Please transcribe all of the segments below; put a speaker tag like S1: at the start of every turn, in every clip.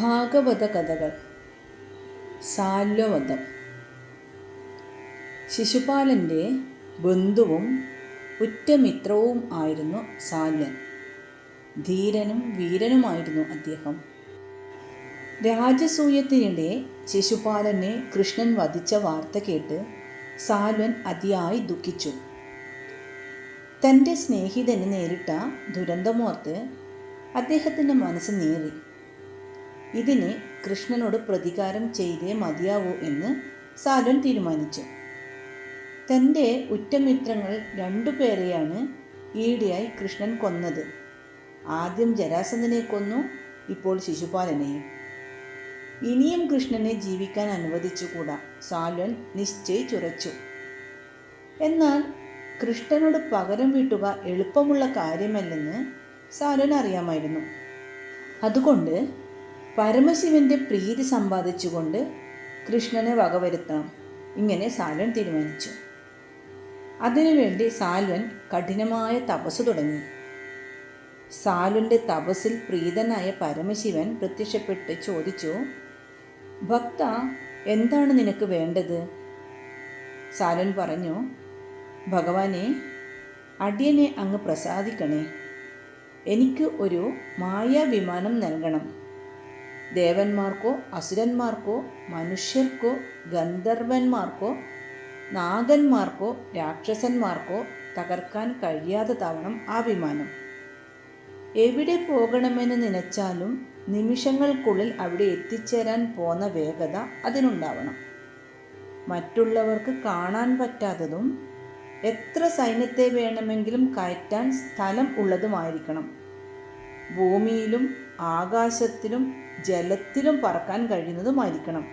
S1: ഭാഗവത കഥകൾ സാല്വവധം. ശിശുപാലന്റെ ബന്ധുവും ഉറ്റമിത്രവും ആയിരുന്നു സാല്യൻ ധീരനും വീരനുമായിരുന്നു അദ്ദേഹം. രാജസൂയത്തിനിടെ ശിശുപാലനെ കൃഷ്ണൻ വധിച്ച വാർത്ത കേട്ട് സാൽവൻ അതിയായി ദുഃഖിച്ചു. തന്റെ സ്നേഹിതന് നേരിട്ട ദുരന്തമോർത്ത് അദ്ദേഹത്തിന്റെ മനസ്സ് നീറി. ഇതിന് കൃഷ്ണനോട് പ്രതികാരം ചെയ്തേ മതിയാവൂ എന്ന് സാലൻ തീരുമാനിച്ചു. തന്റെ ഉറ്റമിത്രങ്ങൾ രണ്ടുപേരെയാണ് ഈടിയായി കൃഷ്ണൻ കൊന്നത്. ആദ്യം ജരാസന്ധനെ കൊന്നു ഇപ്പോൾ ശിശുപാലനെയും. ഇനിയും കൃഷ്ണനെ ജീവിക്കാൻ അനുവദിച്ചുകൂടാ സാലൻ നിശ്ചയിച്ചുറച്ചു എന്നാൽ കൃഷ്ണനോട് പകരം വീട്ടുക എളുപ്പമുള്ള കാര്യമല്ലെന്ന് സാലൻ അറിയാമായിരുന്നു. അതുകൊണ്ട് പരമശിവന്റെ പ്രീതി സമ്പാദിച്ചുകൊണ്ട് കൃഷ്ണനെ വകവരുത്തണം ഇങ്ങനെ സാൽവൻ തീരുമാനിച്ചു. അതിനുവേണ്ടി സാൽവൻ കഠിനമായ തപസ് തുടങ്ങി. സാലുന്റെ തപസ്സിൽ പ്രീതനായ പരമശിവൻ പ്രത്യക്ഷപ്പെട്ട് ചോദിച്ചു ഭക്ത എന്താണ് നിനക്ക് വേണ്ടത്? സാലൻ പറഞ്ഞു ഭഗവാനെ അടിയനെ അങ്ങ് പ്രസാദിക്കണേ. എനിക്ക് ഒരു മായാവിമാനം നൽകണം. ദേവന്മാർക്കോ അസുരന്മാർക്കോ മനുഷ്യർക്കോ ഗന്ധർവന്മാർക്കോ നാഗന്മാർക്കോ രാക്ഷസന്മാർക്കോ തകർക്കാൻ കഴിയാതെ തവണം ആ വിമാനം. എവിടെ പോകണമെന്ന് നനച്ചാലും നിമിഷങ്ങൾക്കുള്ളിൽ അവിടെ എത്തിച്ചേരാൻ പോന്ന വേഗത അതിനുണ്ടാവണം. മറ്റുള്ളവർക്ക് കാണാൻ പറ്റാത്തതും എത്ര സൈന്യത്തെ വേണമെങ്കിലും കയറ്റാൻ സ്ഥലം ഉള്ളതുമായിരിക്കണം. ഭൂമിയിലും ആകാശത്തിലും ജലത്തിലും പറക്കാൻ കഴിയുന്നതുമായിരിക്കണം.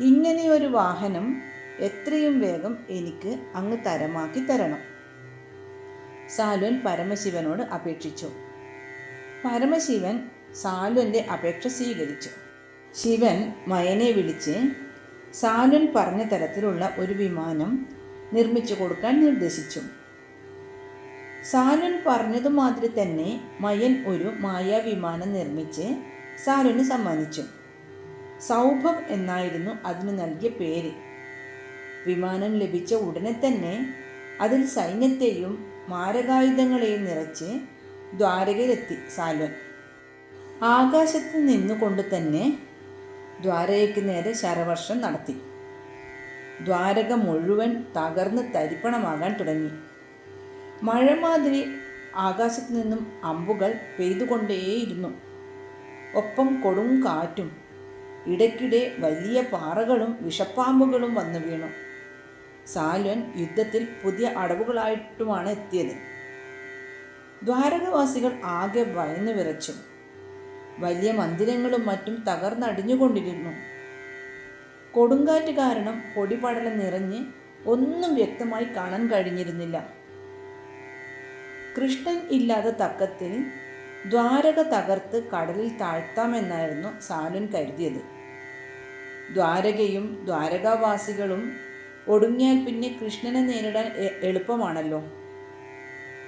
S1: ഇങ്ങനെയൊരു വാഹനം എത്രയും വേഗം എനിക്ക് അങ്ങ് തരമാക്കി തരണം. സാലുവൻ പരമശിവനോട് അപേക്ഷിച്ചു. പരമശിവൻ സാലുവിന്റെ അപേക്ഷ സ്വീകരിച്ചു. ശിവൻ മയനെ വിളിച്ച് സാലുൻ പറഞ്ഞ തരത്തിലുള്ള ഒരു വിമാനം നിർമ്മിച്ചു കൊടുക്കാൻ നിർദ്ദേശിച്ചു. സാലുൻ പറഞ്ഞതുമാതിരി തന്നെ മയൻ ഒരു മായാവിമാനം നിർമ്മിച്ച് സാലുന് സമ്മാനിച്ചു. സൗഭം എന്നായിരുന്നു അതിന് നൽകിയ പേര്. വിമാനം ലഭിച്ച ഉടനെ തന്നെ അതിൽ സൈന്യത്തെയും മാരകായുധങ്ങളെയും നിറച്ച് ദ്വാരകയിലെത്തി സാലൻ ആകാശത്ത് നിന്നുകൊണ്ട് തന്നെ ദ്വാരകയ്ക്ക് നേരെ ശരവർഷം നടത്തി. ദ്വാരക മുഴുവൻ തകർന്ന് തരിപ്പണമാകാൻ തുടങ്ങി. മഴ മാതിരി ആകാശത്ത് നിന്നും അമ്പുകൾ പെയ്തുകൊണ്ടേയിരുന്നു. ഒപ്പം കൊടും കാറ്റും ഇടയ്ക്കിടെ വലിയ പാറകളും വിഷപ്പാമ്പുകളും വന്നു വീണു. സാലുവൻ യുദ്ധത്തിൽ പുതിയ അടവുകളായിട്ടുമാണ് എത്തിയത്. ദ്വാരകവാസികൾ ആകെ ഭയന്നു വിറച്ചു. വലിയ മന്ദിരങ്ങളും മറ്റും തകർന്നടിഞ്ഞുകൊണ്ടിരുന്നു. കൊടുങ്കാറ്റ് കാരണം പൊടിപടലം നിറഞ്ഞ് ഒന്നും വ്യക്തമായി കാണാൻ കഴിഞ്ഞിരുന്നില്ല. കൃഷ്ണൻ ഇല്ലാതെ തക്കത്തിൽ ദ്വാരക തകർത്ത് കടലിൽ താഴ്ത്താമെന്നായിരുന്നു സാലുൻ കരുതിയത്. ദ്വാരകയും ദ്വാരകാവാസികളും ഒടുങ്ങിയാൽ പിന്നെ കൃഷ്ണനെ നേരിടാൻ എളുപ്പമാണല്ലോ.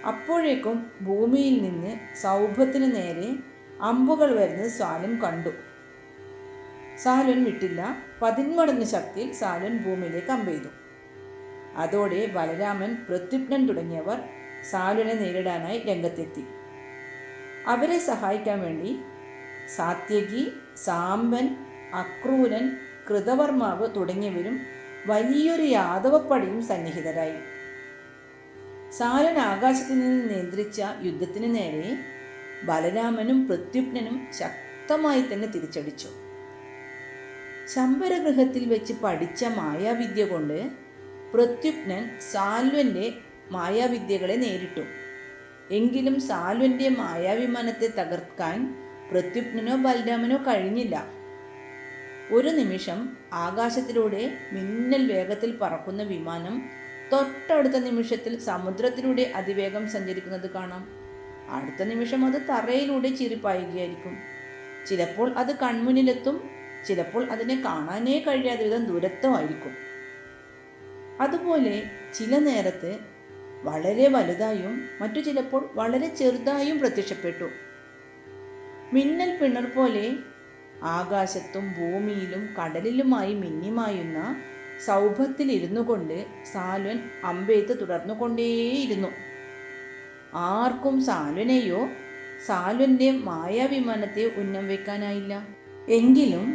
S1: അപ്പോഴേക്കും ഭൂമിയിൽ നിന്ന് സൗഭത്തിന് നേരെ അമ്പുകൾ വരുന്ന സാലുൻ കണ്ടു. സാലുൻ വിട്ടില്ല. പതിന്മടങ്ങ് ശക്തിയിൽ സാലുൻ ഭൂമിയിലേക്ക് അമ്പെയ്തു. അതോടെ ബലരാമൻ പ്രത്യുപ്നൻ തുടങ്ങിയവർ സാലുനെ നേരിടാനായി രംഗത്തെത്തി. അവരെ സഹായിക്കാൻ വേണ്ടി സാത്യകി സാമ്പൻ അക്രൂരൻ കൃതവർമാവ് തുടങ്ങിയവരും വലിയൊരു യാദവപ്പടിയും സന്നിഹിതരായി. സാലൻ ആകാശത്തിൽ നിന്ന് നിയന്ത്രിച്ച യുദ്ധത്തിന് നേരെ ബലരാമനും പ്രത്യുപ്നനും ശക്തമായി തന്നെ തിരിച്ചടിച്ചു. ശമ്പരഗൃഹത്തിൽ വെച്ച് പഠിച്ച മായാവിദ്യ കൊണ്ട് പ്രത്യുപ്നൻ സാൽവന്റെ മായാവിദ്യകളെ നേരിട്ടു. എങ്കിലും സാലുവിന്റെ മായാവിമാനത്തെ തകർക്കാൻ പ്രത്യുപ്നനോ ബലരാമനോ കഴിഞ്ഞില്ല. ഒരു നിമിഷം ആകാശത്തിലൂടെ മിന്നൽ വേഗത്തിൽ പറക്കുന്ന വിമാനം തൊട്ടടുത്ത നിമിഷത്തിൽ സമുദ്രത്തിലൂടെ അതിവേഗം സഞ്ചരിക്കുന്നത് കാണാം. അടുത്ത നിമിഷം അത് തറയിലൂടെ ചിരിപ്പായുകയായിരിക്കും. ചിലപ്പോൾ അത് കൺമുന്നിലെത്തും ചിലപ്പോൾ അതിനെ കാണാനേ കഴിയാത്ത വിധം ദൂരത്വമായിരിക്കും അതുപോലെ ചില നേരത്ത് വളരെ വലുതായും മറ്റു ചിലപ്പോൾ വളരെ ചെറുതായും പ്രത്യക്ഷപ്പെട്ടു. മിന്നൽ പിണർ പോലെ ആകാശത്തും ഭൂമിയിലും കടലിലുമായി മിന്നിമായുന്ന സൗഭത്തിലിരുന്നു കൊണ്ട് സാൽവൻ അമ്പെയ്ത്ത് തുടർന്നുകൊണ്ടേയിരുന്നു ആർക്കും സാൽവനെയോ സാൽവന്റെ മായാവിമാനത്തെ ഉന്നം വയ്ക്കാനായില്ല എങ്കിലും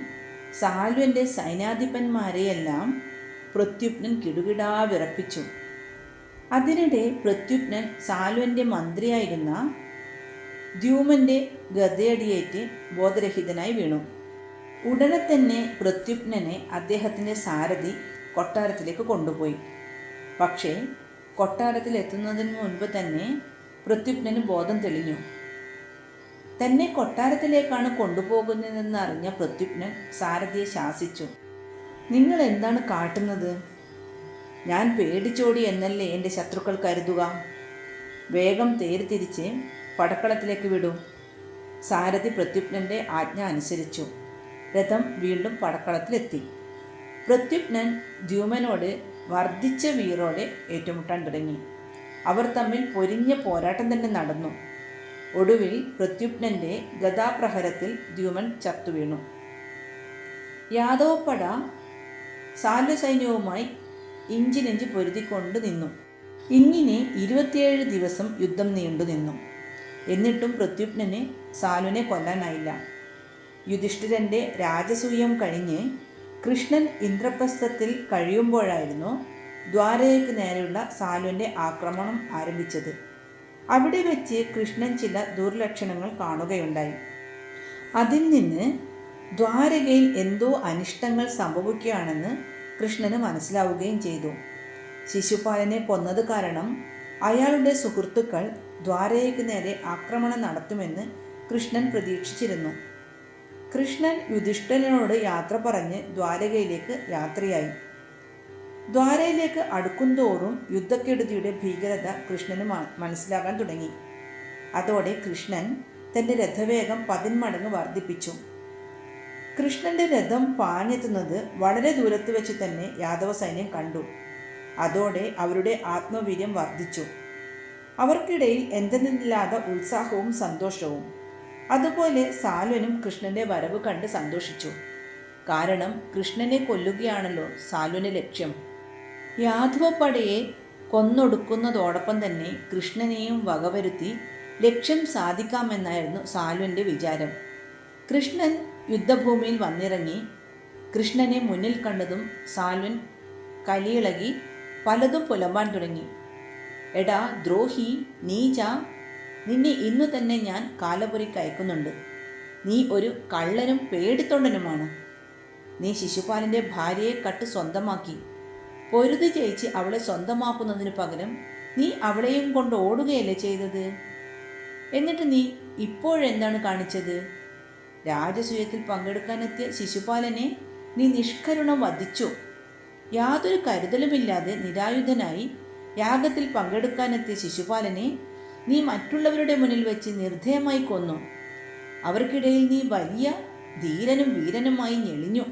S1: സാൽവന്റെ സൈനാധിപന്മാരെയെല്ലാം പ്രത്യുപ്നൻ കിടുകിടാ വിറപ്പിച്ചു. അതിനിടെ പ്രത്യുപ്നൻ സാൽവന്റെ മന്ത്രിയായിരുന്ന ദ്യൂമന്റെ ഗതയടിയേറ്റ് ബോധരഹിതനായി വീണു. ഉടനെ തന്നെ പ്രത്യുപ്നനെ അദ്ദേഹത്തിന്റെ സാരഥി കൊട്ടാരത്തിലേക്ക് കൊണ്ടുപോയി. പക്ഷേ കൊട്ടാരത്തിൽ എത്തുന്നതിന് മുൻപ് തന്നെ പ്രത്യുപ്നന് ബോധം തെളിഞ്ഞു. തന്നെ കൊട്ടാരത്തിലേക്കാണ് കൊണ്ടുപോകുന്നതെന്ന് അറിഞ്ഞ പ്രത്യുപ്നൻ സാരഥിയെ ശാസിച്ചു. നിങ്ങൾ എന്താണ് കാട്ടുന്നത്? ഞാൻ പേടിച്ചോടി എന്നല്ലേ എന്റെ ശത്രുക്കൾ കരുതുക. വേഗം തേരിതിരിച്ച് പടക്കളത്തിലേക്ക് വിടും. സാരഥി പ്രത്യുപ്നന്റെ ആജ്ഞ അനുസരിച്ചു. രഥം വീണ്ടും പടക്കളത്തിലെത്തി. പ്രത്യുപ്നൻ ധ്യൂമനോട് വർദ്ധിച്ച വീറോടെ ഏറ്റുമുട്ടാൻ തുടങ്ങി. അവർ തമ്മിൽ പൊരിഞ്ഞ പോരാട്ടം തന്നെ നടന്നു. ഒടുവിൽ പ്രത്യുപ്നന്റെ ഗതാപ്രഹരത്തിൽ ദ്യുമൻ ചത്തുവീണു. യാദവപ്പട സാല്വസൈന്യവുമായി ഇഞ്ചിനെഞ്ചി പൊരുതിക്കൊണ്ട് നിന്നു. ഇങ്ങനെ ഇരുപത്തിയേഴ് ദിവസം യുദ്ധം നീണ്ടു നിന്നു. എന്നിട്ടും പ്രത്യുപ്നന് സാലുവിനെ കൊല്ലാനായില്ല. യുധിഷ്ഠിരന്റെ രാജസൂയം കഴിഞ്ഞ് കൃഷ്ണൻ ഇന്ദ്രപ്രസ്ഥത്തിൽ കഴിയുമ്പോഴായിരുന്നു ദ്വാരകയ്ക്ക് നേരെയുള്ള സാലുവിന്റെ ആക്രമണം ആരംഭിച്ചത്. അവിടെ വെച്ച് കൃഷ്ണൻ ചില ദുർലക്ഷണങ്ങൾ കാണുകയുണ്ടായി. അതിൽ നിന്ന് ദ്വാരകയിൽ എന്തോ അനിഷ്ടങ്ങൾ സംഭവിക്കുകയാണെന്ന് കൃഷ്ണന് മനസ്സിലാവുകയും ചെയ്തു. ശിശുപാലനെ കൊന്നത് കാരണം അയാളുടെ സുഹൃത്തുക്കൾ ദ്വാരയ്ക്ക് നേരെ ആക്രമണം നടത്തുമെന്ന് കൃഷ്ണൻ പ്രതീക്ഷിച്ചിരുന്നു. കൃഷ്ണൻ യുധിഷ്ഠനോട് യാത്ര പറഞ്ഞ് ദ്വാരകയിലേക്ക് യാത്രയായി. ദ്വാരയിലേക്ക് അടുക്കുന്തോറും യുദ്ധക്കെടുതിയുടെ ഭീകരത കൃഷ്ണന് മനസ്സിലാക്കാൻ തുടങ്ങി. അതോടെ കൃഷ്ണൻ തന്റെ രഥവേഗം പതിന്മടങ്ങ് വർദ്ധിപ്പിച്ചു. കൃഷ്ണന്റെ രഥം പാഞ്ഞെത്തുന്നത് വളരെ ദൂരത്ത് വെച്ച് തന്നെ യാദവ സൈന്യം കണ്ടു. അതോടെ അവരുടെ ആത്മവീര്യം വർദ്ധിച്ചു. അവർക്കിടയിൽ എന്തെന്നില്ലാത്ത ഉത്സാഹവും സന്തോഷവും. അതുപോലെ സാൽവനും കൃഷ്ണന്റെ വരവ് കണ്ട് സന്തോഷിച്ചു. കാരണം കൃഷ്ണനെ കൊല്ലുകയാണല്ലോ സാൽവന് ലക്ഷ്യം. യാദവപ്പടയെ കൊന്നൊടുക്കുന്നതോടൊപ്പം തന്നെ കൃഷ്ണനെയും വകവരുത്തി ലക്ഷ്യം സാധിക്കാമെന്നായിരുന്നു സാൽവന്റെ വിചാരം. കൃഷ്ണൻ യുദ്ധഭൂമിയിൽ വന്നിറങ്ങി കൃഷ്ണനെ മുന്നിൽ കണ്ടതും സാൽവൻ കലിയിളകി പലതും പുലമ്പാൻ തുടങ്ങി. എടാ ദ്രോഹി നീച നിന്നെ ഇന്നു തന്നെ ഞാൻ കാലപുരിക്ക് അയക്കുന്നുണ്ട്. നീ ഒരു കള്ളനും പേടിത്തൊണ്ടനുമാണ്. നീ ശിശുപാലന്റെ ഭാര്യയെ കട്ട് സ്വന്തമാക്കി. പൊരുതി ജയിച്ച് അവളെ സ്വന്തമാക്കുന്നതിന് പകരം നീ അവളെയും കൊണ്ട് ഓടുകയല്ലേ ചെയ്തത്? എന്നിട്ട് നീ ഇപ്പോഴെന്താണ് കാണിച്ചത്? രാജസൂയത്തിൽ പങ്കെടുക്കാനെത്തിയ ശിശുപാലനെ നീ നിഷ്കരുണം വധിച്ചു. യാതൊരു കരുതലുമില്ലാതെ നിരായുധനായി യാഗത്തിൽ പങ്കെടുക്കാനെത്തിയ ശിശുപാലനെ നീ മറ്റുള്ളവരുടെ മുന്നിൽ വെച്ച് നിർദ്ധയമായി കൊന്നു. അവർക്കിടയിൽ നീ വലിയ ധീരനും വീരനുമായി ഞെളിഞ്ഞു.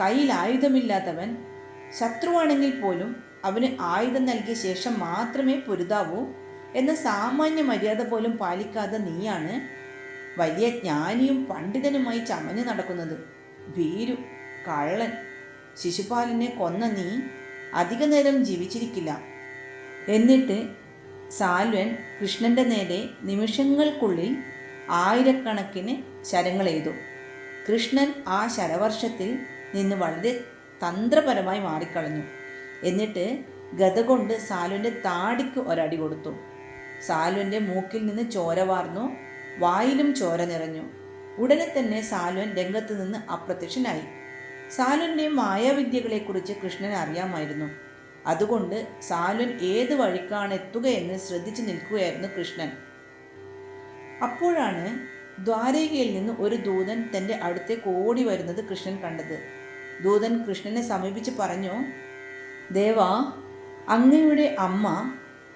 S1: കയ്യിൽ ആയുധമില്ലാത്തവൻ ശത്രുവാണെങ്കിൽ പോലും അവന് ആയുധം നൽകിയ ശേഷം മാത്രമേ പൊരുതാവൂ എന്ന സാമാന്യ മര്യാദ പോലും പാലിക്കാതെ നീയാണ് വലിയ ജ്ഞാനിയും പണ്ഡിതനുമായി ചമഞ്ഞു നടക്കുന്നത്. ഭീരു കള്ളൻ ശിശുപാലിനെ കൊന്ന നീ അധിക നേരം ജീവിച്ചിരിക്കില്ല. എന്നിട്ട് സാൽവൻ കൃഷ്ണന്റെ നേരെ നിമിഷങ്ങൾക്കുള്ളിൽ ആയിരക്കണക്കിന് ശരങ്ങളെയ്തു കൃഷ്ണൻ ആ ശരവർഷത്തിൽ നിന്ന് വളരെ തന്ത്രപരമായി മാറിക്കളഞ്ഞു. എന്നിട്ട് ഗത കൊണ്ട് സാലുവിന്റെ താടിക്ക് ഒരടി കൊടുത്തു. സാലുവിന്റെ മൂക്കിൽ നിന്ന് ചോര വാർന്നു വായിലും ചോര നിറഞ്ഞു. ഉടനെ തന്നെ സാലുവൻ രംഗത്ത് നിന്ന് അപ്രത്യക്ഷനായി. സാലുവിന്റെ മായാവിദ്യകളെക്കുറിച്ച് കൃഷ്ണൻ അറിയാമായിരുന്നു. അതുകൊണ്ട് സാലുൻ ഏത് വഴിക്കാണ് എത്തുകയെന്ന് ശ്രദ്ധിച്ചു നിൽക്കുകയായിരുന്നു കൃഷ്ണൻ. അപ്പോഴാണ് ദ്വാരകയിൽ നിന്ന് ഒരു ദൂതൻ തന്റെ അടുത്തേക്ക് ഓടി വരുന്നത് കൃഷ്ണൻ കണ്ടത്. ദൂതൻ കൃഷ്ണനെ സമീപിച്ച് പറഞ്ഞു ദേവാ അങ്ങയുടെ അമ്മ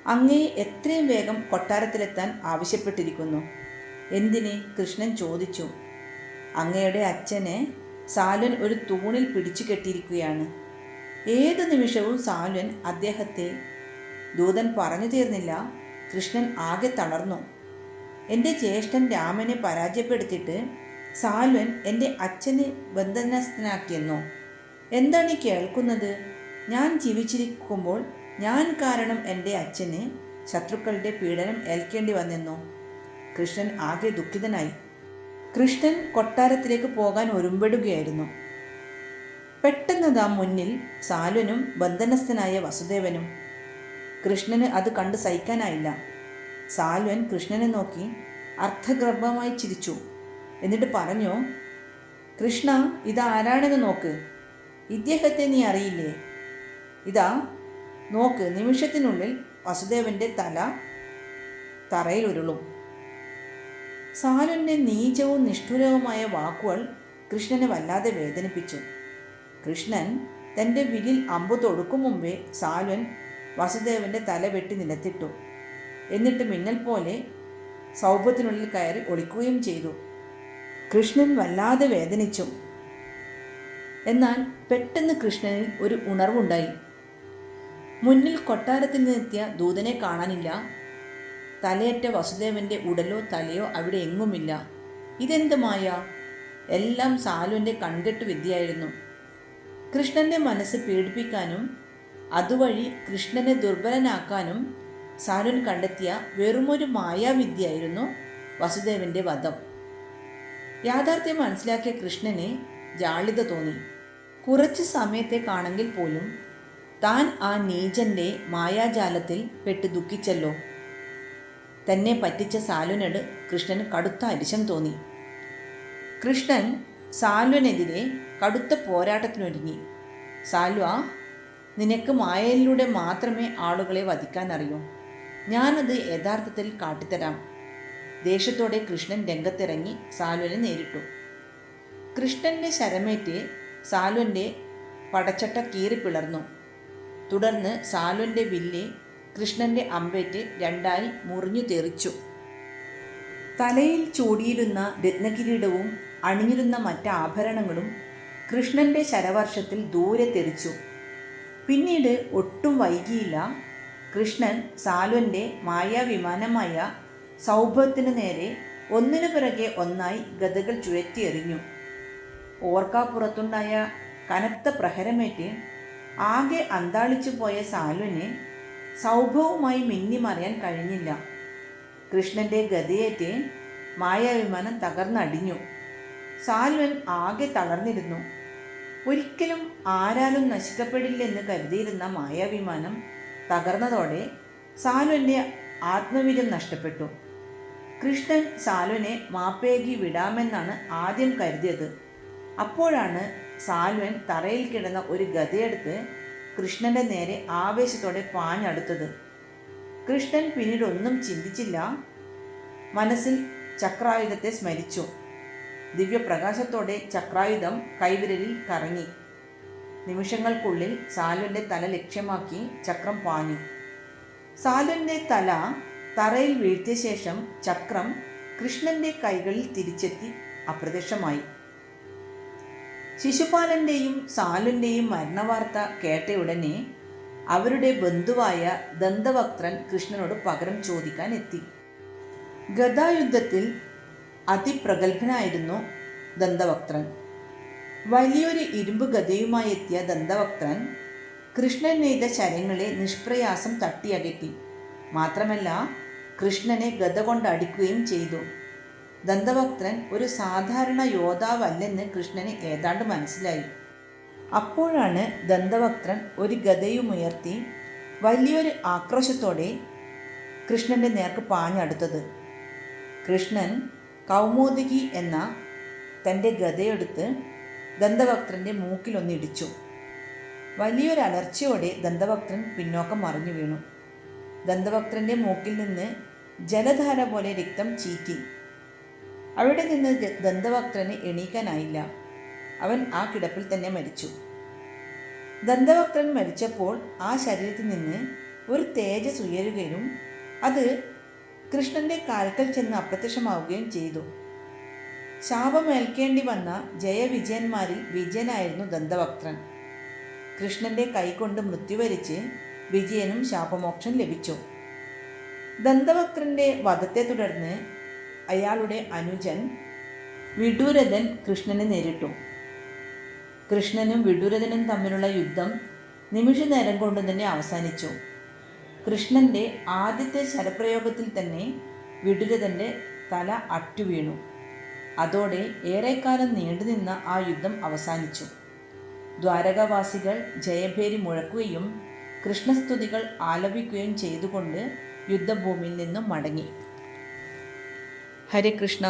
S1: അങ്ങയെ എത്രയും വേഗം കൊട്ടാരത്തിലെത്താൻ ആവശ്യപ്പെട്ടിരിക്കുന്നു. എന്തിന്? കൃഷ്ണൻ ചോദിച്ചു. അങ്ങയുടെ അച്ഛനെ സാലുൻ ഒരു തൂണിൽ പിടിച്ചു കെട്ടിയിരിക്കുകയാണ്. ഏത് നിമിഷവും സാലുൻ അദ്ദേഹത്തെ ദൂതൻ പറഞ്ഞു തീർന്നില്ല. കൃഷ്ണൻ ആകെ തളർന്നു. എന്റെ ജ്യേഷ്ഠൻ രാമനെ പരാജയപ്പെടുത്തിയിട്ട് സാൽവൻ എന്റെ അച്ഛനെ ബന്ധനസ്ഥനാക്കിയെന്നോ? എന്താണ് കേൾക്കുന്നത്? ഞാൻ ജീവിച്ചിരിക്കുമ്പോൾ ഞാൻ കാരണം എന്റെ അച്ഛന് ശത്രുക്കളുടെ പീഡനം ഏൽക്കേണ്ടി വന്നെന്നോ? കൃഷ്ണൻ ആകെ ദുഃഖിതനായി. കൃഷ്ണൻ കൊട്ടാരത്തിലേക്ക് പോകാൻ ഒരുമ്പെടുകയായിരുന്നു. പെട്ടെന്ന് പെട്ടെന്നതാ മുന്നിൽ സാലുനും ബന്ധനസ്ഥനായ വസുദേവനും. കൃഷ്ണന് അത് കണ്ട് സഹിക്കാനായില്ല. സാൽവൻ കൃഷ്ണനെ നോക്കി അർത്ഥഗർഭമായി ചിരിച്ചു. എന്നിട്ട് പറഞ്ഞു കൃഷ്ണ ഇതാരാണെന്ന് നോക്ക്. ഇദ്ദേഹത്തെ നീ അറിയില്ലേ? ഇതാ നോക്ക് നിമിഷത്തിനുള്ളിൽ വസുദേവന്റെ തല തറയിൽ ഉരുളും. സാലുവിന്റെ നീചവും നിഷ്ഠുരവുമായ വാക്കുകൾ കൃഷ്ണനെ വല്ലാതെ വേദനിപ്പിച്ചു. കൃഷ്ണൻ തന്റെ വില്ലിൽ അമ്പു തൊടുക്കും മുമ്പേ സാലുവൻ വസുദേവന്റെ തല വെട്ടി നിലത്തിട്ടു. എന്നിട്ട് മിന്നൽ പോലെ സൗഭത്തിനുള്ളിൽ കയറി ഒളിക്കുകയും ചെയ്തു. കൃഷ്ണൻ വല്ലാതെ വേദനിച്ചു. എന്നാൽ പെട്ടെന്ന് കൃഷ്ണനിൽ ഒരു ഉണർവുണ്ടായി. മുന്നിൽ കൊട്ടാരത്തിൽ നിന്നെത്തിയ ദൂതനെ കാണാനില്ല. തലയറ്റ വസുദേവന്റെ ഉടലോ തലയോ അവിടെ എങ്ങുമില്ല. ഇതെന്ത് മായ? എല്ലാം സാലുവിന്റെ കൺകെട്ട് വിദ്യയായിരുന്നു. കൃഷ്ണന്റെ മനസ്സ് പീഡിപ്പിക്കാനും അതുവഴി കൃഷ്ണനെ ദുർബലനാക്കാനും സാലുൻ കണ്ടെത്തിയ വെറുമൊരു മായാവിദ്യയായിരുന്നു വസുദേവന്റെ വധം. യാഥാർത്ഥ്യം മനസ്സിലാക്കിയ കൃഷ്ണനെ ജാളിത തോന്നി. കുറച്ച് സമയത്തെ കാണെങ്കിൽ പോലും താൻ ആ നീചന്റെ മായാജാലത്തിൽ പെട്ട് ദുഃഖിച്ചല്ലോ. തന്നെ പറ്റിച്ച സാലുവിനോട് കൃഷ്ണന് കടുത്ത അരിശം തോന്നി. കൃഷ്ണൻ സാലുവിനെതിരെ കടുത്ത പോരാട്ടത്തിനൊരുങ്ങി. സാൽവ നിനക്ക് മായയിലൂടെ മാത്രമേ ആളുകളെ വധിക്കാൻ അറിയൂ ഞാനത് യഥാർത്ഥത്തിൽ കാട്ടിത്തരാം. ദേഷ്യത്തോടെ കൃഷ്ണൻ രംഗത്തിറങ്ങി സാലുവിനെ നേരിട്ടു. കൃഷ്ണന്റെ ശരമേറ്റ് സാലുവിന്റെ പടച്ചട്ട കീറിപ്പിളർന്നു തുടർന്ന് സാലുവിന്റെ വില്ല് കൃഷ്ണന്റെ അമ്പേറ്റ് രണ്ടായി മുറിഞ്ഞു തെറിച്ചു. തലയിൽ ചൂടിയിരുന്ന രത്നകിരീടവും അണിഞ്ഞിരുന്ന മറ്റ് ആഭരണങ്ങളും കൃഷ്ണന്റെ ശരവർഷത്തിൽ ദൂരെ തെറിച്ചു. പിന്നീട് ഒട്ടും വൈകിയില്ല കൃഷ്ണൻ സാലുവിന്റെ മായാവിമാനമായ സൗഭവത്തിനു നേരെ ഒന്നിനു പിറകെ ഒന്നായി ഗതകൾ ചുഴറ്റിയെറിഞ്ഞു ഓർക്കാപ്പുറത്തുണ്ടായ കനത്ത പ്രഹരമേറ്റ് ആകെ അന്താളിച്ചു പോയ സാലുവിന് സൗഭവുമായി മിന്നിമറിയാൻ കഴിഞ്ഞില്ല. കൃഷ്ണന്റെ ഗതിയേറ്റ് മായാവിമാനം തകർന്നടിഞ്ഞു. സാൽവൻ ആകെ തളർന്നിരുന്നു. ഒരിക്കലും ആരാലും നശിക്കപ്പെടില്ലെന്ന് കരുതിയിരുന്ന മായാവിമാനം തകർന്നതോടെ സാൽവന്റെ ആത്മവീര്യം നഷ്ടപ്പെട്ടു. കൃഷ്ണൻ സാൽവനെ മാപ്പേകി വിടാമെന്നാണ് ആദ്യം കരുതിയത്. അപ്പോഴാണ് സാൽവൻ തറയിൽ കിടന്ന ഒരു ഗതയെടുത്ത് കൃഷ്ണന്റെ നേരെ ആവേശത്തോടെ പാഞ്ഞടുത്തത്. കൃഷ്ണൻ പിന്നീട് ഒന്നും ചിന്തിച്ചില്ല. മനസ്സിൽ ചക്രായുധത്തെ സ്മരിച്ചു. ദിവ്യപ്രകാശത്തോടെ ചക്രായുധം കൈവിരലിൽ കറങ്ങി. നിമിഷങ്ങൾക്കുള്ളിൽ സാലുവിന്റെ തല ലക്ഷ്യമാക്കി ചക്രം പാഞ്ഞു. സാലുവിന്റെ തല തറയിൽ വീഴ്ത്തിയ ശേഷം ചക്രം കൃഷ്ണന്റെ കൈകളിൽ തിരിച്ചെത്തി അപ്രത്യക്ഷമായി. ശിശുപാലന്റെയും സാലുന്റെയും മരണവാർത്ത കേട്ടയുടനെ അവരുടെ ബന്ധുവായ ദന്തവക്ത്രൻ കൃഷ്ണനോട് പകരം ചോദിക്കാൻ എത്തി. ഗതായുദ്ധത്തിൽ അതിപ്രഗത്ഭനായിരുന്നു ദന്തവക്ത്രൻ. വലിയൊരു ഇരുമ്പ് ഗതയുമായി എത്തിയ ദന്തവക്ത്രൻ കൃഷ്ണൻ നെയ്ത ശരങ്ങളെ നിഷ്പ്രയാസം തട്ടിയകറ്റി. മാത്രമല്ല കൃഷ്ണനെ ഗത കൊണ്ട് അടിക്കുകയും ചെയ്തു. ദന്തഭക്തൻ ഒരു സാധാരണ യോദ്ധാവല്ലെന്ന് കൃഷ്ണന് ഏതാണ്ട് മനസ്സിലായി. അപ്പോഴാണ് ദന്തഭക്തൻ ഒരു ഗതയുമുയർത്തി വലിയൊരു ആക്രോശത്തോടെ കൃഷ്ണന്റെ നേർക്ക് പാഞ്ഞടുത്തത്. കൃഷ്ണൻ കൗമോദികി എന്ന തന്റെ ഗതയെടുത്ത് ദന്തഭക്തന്റെ മൂക്കിലൊന്നിടിച്ചു വലിയൊരു അലർച്ചയോടെ ദന്തഭക്തൻ പിന്നോക്കം മറിഞ്ഞു വീണു. ദന്തഭക്തന്റെ മൂക്കിൽ നിന്ന് ജലധാര പോലെ രക്തം ചീറ്റി. അവിടെ നിന്ന് ദന്തവക്രന് എണീക്കാനായില്ല. അവൻ ആ കിടപ്പിൽ തന്നെ മരിച്ചു. ദന്തവക്രൻ മരിച്ചപ്പോൾ ആ ശരീരത്തിൽ നിന്ന് ഒരു തേജസ് ഉയരുകയും അത് കൃഷ്ണന്റെ കാൽക്കൽ ചെന്ന് അപ്രത്യക്ഷമാവുകയും ചെയ്തു. ശാപമേൽക്കേണ്ടി വന്ന ജയവിജയന്മാരിൽ വിജയനായിരുന്നു ദന്തവക്രൻ കൃഷ്ണന്റെ കൈകൊണ്ട് മൃത്യുവരിച്ച് വിജയനും ശാപമോക്ഷം ലഭിച്ചു. ദന്തവക്രന്റെ വധത്തെ തുടർന്ന് അയാളുടെ അനുജൻ വിഡൂരഥൻ കൃഷ്ണനെ നേരിട്ടു. കൃഷ്ണനും വിഡൂരഥനും തമ്മിലുള്ള യുദ്ധം നിമിഷ നേരം കൊണ്ട് തന്നെ അവസാനിച്ചു. കൃഷ്ണന്റെ ആദ്യത്തെ ശരപ്രയോഗത്തിൽ തന്നെ വിഡുരഥന്റെ തല അറ്റുവീണു. അതോടെ ഏറെക്കാലം നീണ്ടുനിന്ന ആ യുദ്ധം അവസാനിച്ചു. ദ്വാരകാവാസികൾ ജയഭേരി മുഴക്കുകയും കൃഷ്ണസ്തുതികൾ ആലപിക്കുകയും ചെയ്തുകൊണ്ട് യുദ്ധഭൂമിയിൽ നിന്നും മടങ്ങി. ഹരേ കൃഷ്ണ.